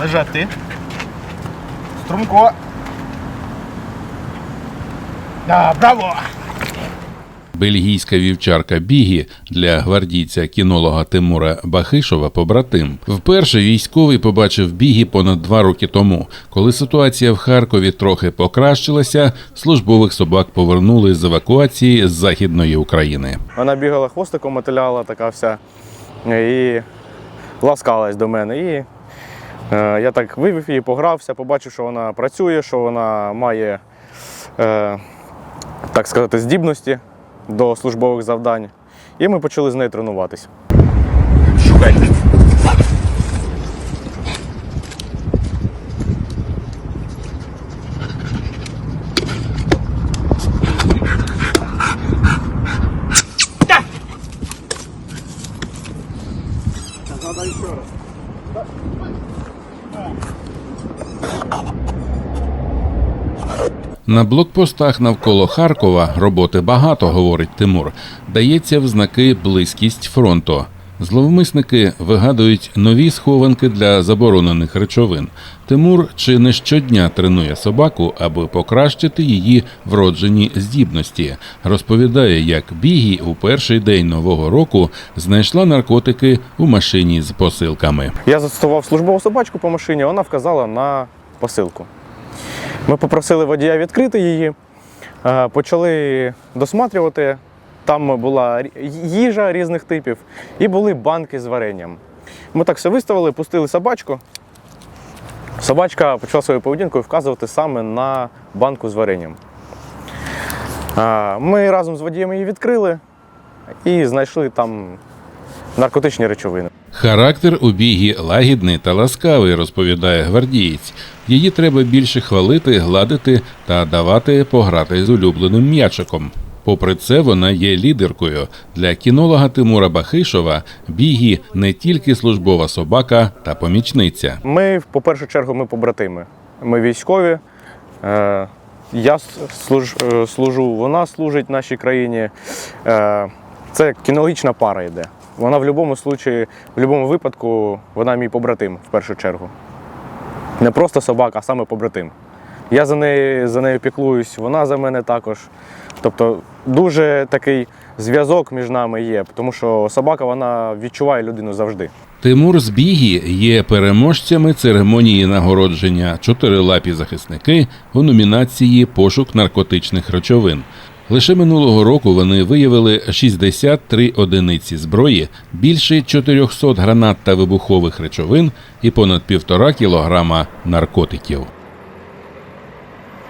Лежати. Струмко. Да, браво! Бельгійська вівчарка Бігі для гвардійця кінолога Тимура Бахишова побратим. Вперше військовий побачив Бігі понад два роки тому. Коли ситуація в Харкові трохи покращилася, службових собак повернули з евакуації з західної України. Вона бігала хвостиком, мотиляла така вся і ласкалась до мене. І я так вивів її, погрався, побачив, що вона працює, що вона має, е, так сказати, здібності до службових завдань. І ми почали з нею тренуватися. Шукай. На блокпостах навколо Харкова роботи багато, говорить Тимур. Дається в знаки близькість фронту. Зловмисники вигадують нові схованки для заборонених речовин. Тимур чи не щодня тренує собаку, аби покращити її вроджені здібності. Розповідає, як Бігі у перший день нового року знайшла наркотики у машині з посилками. Я застосував службову собачку по машині, вона вказала на посилку. Ми попросили водія відкрити її, е, почали досматрювати. Там була їжа різних типів і були банки з варенням. Ми так все виставили, пустили собачку. Собачка почала своєю поведінкою вказувати саме на банку з варенням. Ми разом з водієм її відкрили і знайшли там наркотичні речовини. Характер у бігі лагідний та ласкавий, розповідає гвардієць. Її треба більше хвалити, гладити та давати пограти з улюбленим м'ячиком. Попри це, вона є лідеркою. Для кінолога Тимура Бахишова бігі не тільки службова собака та помічниця. Ми, по першу чергу, ми побратими. Ми військові. Е, Я е, служу, вона служить нашій країні. Е, Це кінологічна пара йде. Вона в будь-якому случаї, в будь-якому випадку, вона мій побратим в першу чергу. Не просто собака, а саме побратим. Я за нею, за нею піклуюсь, вона за мене також. Тобто дуже такий зв'язок між нами є, тому що собака вона відчуває людину завжди. Тимур з Бігі є переможцями церемонії нагородження чотирилапі захисники у номінації Пошук наркотичних речовин. Лише минулого року вони виявили 63 одиниці зброї, більше 400 гранат та вибухових речовин і понад півтора кілограма наркотиків.